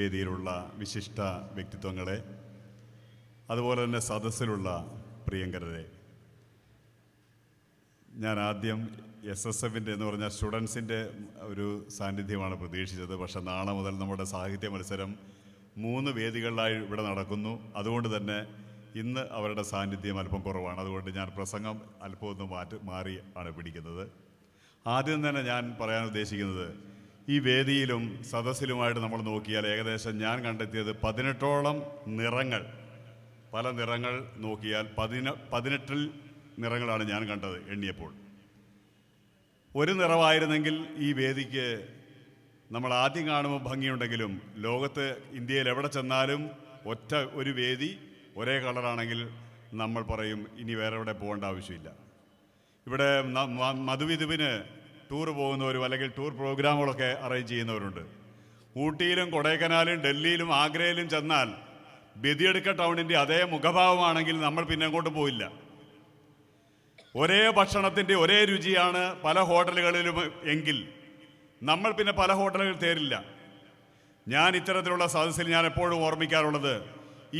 വേദിയിലുള്ള വിശിഷ്ട വ്യക്തിത്വങ്ങളെ അതുപോലെ തന്നെ സദസ്സിലുള്ള പ്രിയങ്കരരെ. ഞാൻ ആദ്യം എസ് എസ് എഫിന്റെ എന്ന് പറഞ്ഞാൽ സ്റ്റുഡൻസിന്റെ ഒരു സാന്നിധ്യമാണ് പ്രതീക്ഷിച്ചത്. പക്ഷേ നാളെ മുതൽ നമ്മുടെ സാഹിത്യ മത്സരം മൂന്ന് വേദികളിലായി ഇവിടെ നടക്കുന്നു. അതുകൊണ്ട് തന്നെ ഇന്ന് അവരുടെ സാന്നിധ്യം അല്പം കുറവാണ്. അതുകൊണ്ട് ഞാൻ പ്രസംഗം അല്പമൊന്ന് മാറ്റി മാറി ആണ് പിടിക്കുന്നത്. ആദ്യം തന്നെ ഞാൻ പറയാൻ ഉദ്ദേശിക്കുന്നത് ഈ വേദിയിലും സദസ്സിലുമായിട്ട് നമ്മൾ നോക്കിയാൽ ഏകദേശം ഞാൻ കണ്ടെത്തിയത് പതിനെട്ടോളം നിറങ്ങൾ. പല നിറങ്ങൾ നോക്കിയാൽ പതിന പതിനെട്ടിൽ നിറങ്ങളാണ് ഞാൻ കണ്ടത് എണ്ണിയപ്പോൾ. ഒരു നിറമായിരുന്നെങ്കിൽ ഈ വേദിക്ക് നമ്മൾ ആദ്യം കാണുമ്പോൾ ഭംഗിയുണ്ടെങ്കിലും ലോകത്ത് ഇന്ത്യയിൽ എവിടെ ചെന്നാലും ഒറ്റ ഒരു വേദി ഒരേ കളറാണെങ്കിൽ നമ്മൾ പറയും ഇനി വേറെ എവിടെ പോകേണ്ട ആവശ്യമില്ല. ഇവിടെ മധുവിധുവിന് ടൂർ പോകുന്നവരും അല്ലെങ്കിൽ ടൂർ പ്രോഗ്രാമുകളൊക്കെ അറേഞ്ച് ചെയ്യുന്നവരുണ്ട്. ഊട്ടിയിലും കൊടൈക്കനാലും ഡൽഹിയിലും ആഗ്രയിലും ചെന്നാൽ ബദിയടുക്ക ടൗണിന്റെ അതേ മുഖഭാവമാണെങ്കിൽ നമ്മൾ പിന്നെ അങ്ങോട്ട് പോയില്ല. ഒരേ ഭക്ഷണത്തിന്റെ ഒരേ രുചിയാണ് പല ഹോട്ടലുകളിലും എങ്കിൽ നമ്മൾ പിന്നെ പല ഹോട്ടലുകൾ തേരില്ല. ഞാൻ ഇത്തരത്തിലുള്ള സദസ്സിൽ ഞാൻ എപ്പോഴും ഓർമ്മിക്കാറുള്ളത്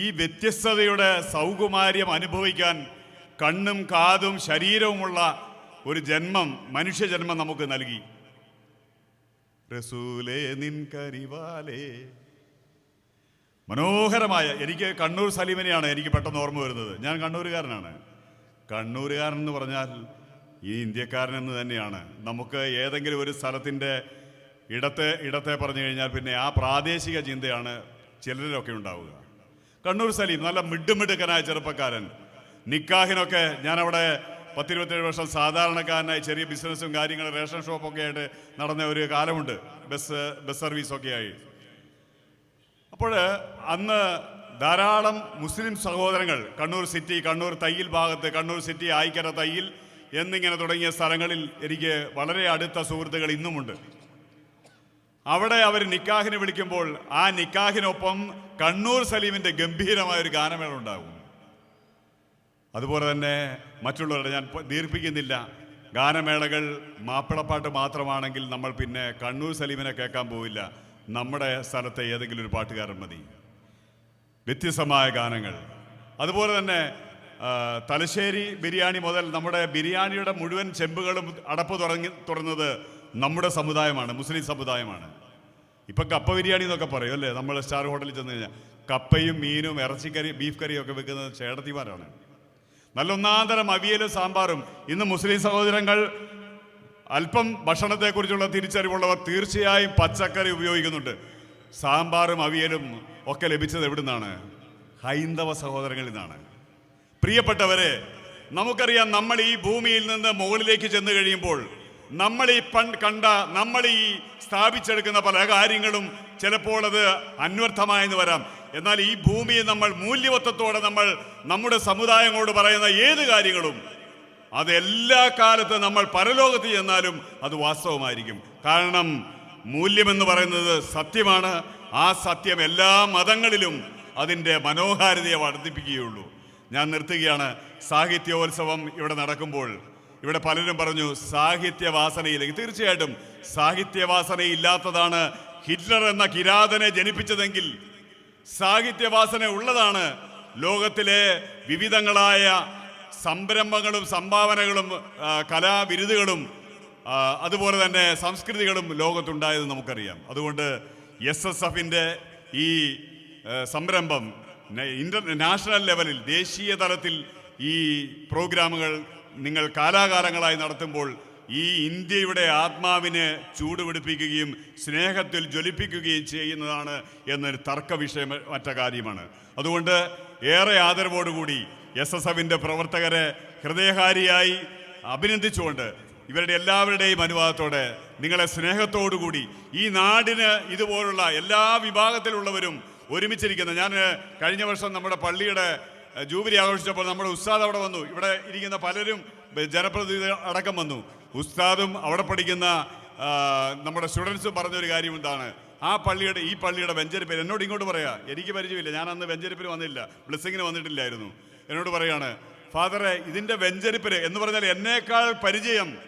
ഈ വ്യത്യസ്തതയുടെ സൗകുമാര്യം അനുഭവിക്കാൻ കണ്ണും കാതും ശരീരവുമുള്ള ഒരു ജന്മം മനുഷ്യജന്മം നമുക്ക് നൽകി. റസൂലേ നിൻ കരിവാലേ. മനോഹരമായ എനിക്ക് കണ്ണൂർ സലീമിനെയാണ് എനിക്ക് പെട്ടെന്ന് ഓർമ്മ വരുന്നത്. ഞാൻ കണ്ണൂരുകാരനാണ്. കണ്ണൂരുകാരൻ എന്ന് പറഞ്ഞാൽ ഈ ഇന്ത്യക്കാരൻ എന്ന് തന്നെയാണ്. നമുക്ക് ഏതെങ്കിലും ഒരു സ്ഥലത്തിന്റെ ഇടത്തെ ഇടത്തെ പറഞ്ഞു കഴിഞ്ഞാൽ പിന്നെ ആ പ്രാദേശിക ചിന്തയാണ് ചിലരിലൊക്കെ ഉണ്ടാവുക. കണ്ണൂർ സലീം നല്ല മിഡുമിടുക്കനായ ചെറുപ്പക്കാരൻ. നിക്കാഹിനൊക്കെ ഞാനവിടെ പത്തിരുപത്തേഴ് വർഷം സാധാരണക്കാരനായി ചെറിയ ബിസിനസ്സും കാര്യങ്ങളും റേഷൻ ഷോപ്പൊക്കെ ആയിട്ട് നടന്ന ഒരു കാലമുണ്ട്. ബസ് ബസ് സർവീസൊക്കെ ആയി. അപ്പോൾ അന്ന് ധാരാളം മുസ്ലിം സഹോദരങ്ങൾ കണ്ണൂർ സിറ്റി കണ്ണൂർ തയ്യിൽ ഭാഗത്ത് കണ്ണൂർ സിറ്റി ആയിക്കര തയ്യിൽ എന്നിങ്ങനെ തുടങ്ങിയ സ്ഥലങ്ങളിൽ എനിക്ക് വളരെ അടുത്ത സുഹൃത്തുക്കൾ ഇന്നുമുണ്ട്. അവിടെ അവർ നിക്കാഹിനെ വിളിക്കുമ്പോൾ ആ നിക്കാഹിനൊപ്പം കണ്ണൂർ സലീമിന്റെ ഗംഭീരമായ ഒരു ഗാനമേള ഉണ്ടാകും. അതുപോലെ തന്നെ മറ്റുള്ളവരുടെ ഞാൻ ദീർഘിപ്പിക്കുന്നില്ല ഗാനമേളകൾ മാപ്പിളപ്പാട്ട് മാത്രമാണെങ്കിൽ നമ്മൾ പിന്നെ കണ്ണൂർ സലീമിനെ കേൾക്കാൻ പോവില്ല. നമ്മുടെ സ്ഥലത്തെ ഏതെങ്കിലും ഒരു പാട്ടുകാരൻ മതി. വ്യത്യസ്തമായ ഗാനങ്ങൾ. അതുപോലെ തന്നെ തലശ്ശേരി ബിരിയാണി മുതൽ നമ്മുടെ ബിരിയാണിയുടെ മുഴുവൻ ചെമ്പുകളും അടപ്പ് തുടങ്ങി തുറന്നത് നമ്മുടെ സമുദായമാണ് മുസ്ലിം സമുദായമാണ്. ഇപ്പം കപ്പ ബിരിയാണി എന്നൊക്കെ പറയും അല്ലേ? നമ്മൾ സ്റ്റാർ ഹോട്ടലിൽ ചെന്ന് കഴിഞ്ഞാൽ കപ്പയും മീനും ഇറച്ചിക്കറി ബീഫ് കറിയും ഒക്കെ വെക്കുന്നത് ചേട്ടത്തിമാരാണ്. നല്ല ഒന്നാന്തരം അവിയലും സാമ്പാറും. ഇന്ന് മുസ്ലിം സഹോദരങ്ങൾ അല്പം ഭക്ഷണത്തെക്കുറിച്ചുള്ള തിരിച്ചറിവുള്ളവർ തീർച്ചയായും പച്ചക്കറി ഉപയോഗിക്കുന്നുണ്ട്. സാമ്പാറും അവിയലും ഒക്കെ ലഭിച്ചത് എവിടെ നിന്നാണ് ഹൈന്ദവ സഹോദരങ്ങളിൽ നിന്നാണ്. പ്രിയപ്പെട്ടവരെ നമുക്കറിയാം നമ്മൾ ഈ ഭൂമിയിൽ നിന്ന് മുകളിലേക്ക് ചെന്ന് കഴിയുമ്പോൾ നമ്മൾ ഈ പൺ കണ്ട നമ്മൾ ഈ സ്ഥാപിച്ചെടുക്കുന്ന പല കാര്യങ്ങളും ചിലപ്പോൾ അത് അന്വർത്ഥമായെന്ന് വരാം. എന്നാൽ ഈ ഭൂമിയെ നമ്മൾ മൂല്യവത്വത്തോടെ നമ്മൾ നമ്മുടെ സമുദായങ്ങളോട് പറയുന്ന ഏത് കാര്യങ്ങളും അത് എല്ലാ കാലത്തും നമ്മൾ പരലോകത്ത് ചെന്നാലും അത് വാസ്തവമായിരിക്കും. കാരണം മൂല്യമെന്ന് പറയുന്നത് സത്യമാണ്. ആ സത്യം എല്ലാ മതങ്ങളിലും അതിന്റെ മനോഹാരിതയെ വർദ്ധിപ്പിക്കുകയുള്ളൂ. ഞാൻ നിർത്തുകയാണ്. സാഹിത്യോത്സവം ഇവിടെ നടക്കുമ്പോൾ ഇവിടെ പലരും പറഞ്ഞു സാഹിത്യവാസനയിലേക്ക്. തീർച്ചയായിട്ടും സാഹിത്യവാസനയില്ലാത്തതാണ് ഹിറ്റ്ലർ എന്ന കിരാതനെ ജനിപ്പിച്ചതെങ്കിൽ സാഹിത്യവാസന ഉള്ളതാണ് ലോകത്തിലെ വിവിധങ്ങളായ സംരംഭങ്ങളും സംഭാവനകളും കലാവിരുതുകളും അതുപോലെ തന്നെ സംസ്കൃതികളും ലോകത്തുണ്ടായത് നമുക്കറിയാം. അതുകൊണ്ട് എസ് എസ് എഫിന്റെ ഈ സംരംഭം ഇന്റർ നാഷണൽ ലെവലിൽ ദേശീയ തലത്തിൽ ഈ പ്രോഗ്രാമുകൾ നിങ്ങൾ കാലാകാലങ്ങളായി നടത്തുമ്പോൾ ഈ ഇന്ത്യയുടെ ആത്മാവിനെ ചൂടുപിടിപ്പിക്കുകയും സ്നേഹത്തിൽ ജ്വലിപ്പിക്കുകയും ചെയ്യുന്നതാണ് എന്നൊരു തർക്ക വിഷയം മറ്റ കാര്യമാണ്. അതുകൊണ്ട് ഏറെ ആദരവോടുകൂടി എസ് എസ് എഫിന്റെ പ്രവർത്തകരെ ഹൃദയഹാരിയായി അഭിനന്ദിച്ചുകൊണ്ട് ഇവരുടെ എല്ലാവരുടെയും അനുവാദത്തോടെ നിങ്ങളെ സ്നേഹത്തോടുകൂടി ഈ നാടിന് ഇതുപോലുള്ള എല്ലാ വിഭാഗത്തിലുള്ളവരും ഒരുമിച്ചിരിക്കുന്ന ഞാൻ കഴിഞ്ഞ വർഷം നമ്മുടെ പള്ളിയുടെ ജൂബിലി ആഘോഷിച്ചപ്പോൾ നമ്മുടെ ഉസ്താദ് അവിടെ വന്നു. ഇവിടെ ഇരിക്കുന്ന പലരും ജനപ്രതിനിധികൾ അടക്കം വന്നു. ഉസ്താദും അവിടെ പഠിക്കുന്ന നമ്മുടെ സ്റ്റുഡൻസും പറഞ്ഞൊരു കാര്യം എന്താണ്? ആ പള്ളിയുടെ ഈ പള്ളിയുടെ വെഞ്ചരിപ്പേർ എന്നോട് ഇങ്ങോട്ട് പറയാ എനിക്ക് പരിചയമില്ല ഞാൻ അന്ന് വെഞ്ചരിപ്പിൽ വന്നില്ല ബ്ലെസ്സിങ്ങിന് വന്നിട്ടില്ലായിരുന്നു. എന്നോട് പറയാണ് ഫാദറെ ഇതിന്റെ വെഞ്ചരിപ്പിൽ എന്ന് പറഞ്ഞാൽ എന്നേക്കാൾ പരിചയം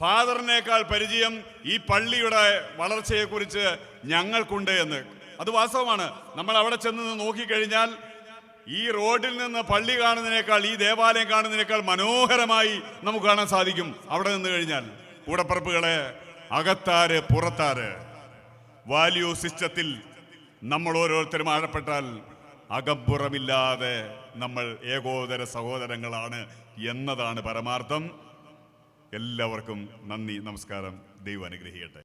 ഫാദറിനേക്കാൾ പരിചയം ഈ പള്ളിയുടെ വളർച്ചയെക്കുറിച്ച് ഞങ്ങൾക്കുണ്ട് എന്ന്. അത് വാസ്തവമാണ്. നമ്മൾ അവിടെ ചെന്ന് നോക്കിക്കഴിഞ്ഞാൽ ഈ റോഡിൽ നിന്ന് പള്ളി കാണുന്നതിനേക്കാൾ ഈ ദേവാലയം കാണുന്നതിനേക്കാൾ മനോഹരമായി നമുക്ക് കാണാൻ സാധിക്കും. അവിടെ നിന്ന് കഴിഞ്ഞാൽ. കൂടപ്പറപ്പുകളെ അകത്താര് പുറത്താര്. വാല്യൂ സിസ്റ്റത്തിൽ നമ്മൾ ഓരോരുത്തരും ആഴപ്പെട്ടാൽ അകമ്പുറമില്ലാതെ നമ്മൾ ഏകോദര സഹോദരങ്ങളാണ് എന്നതാണ് പരമാർത്ഥം. എല്ലാവർക്കും നന്ദി നമസ്കാരം. ദൈവം അനുഗ്രഹിക്കട്ടെ.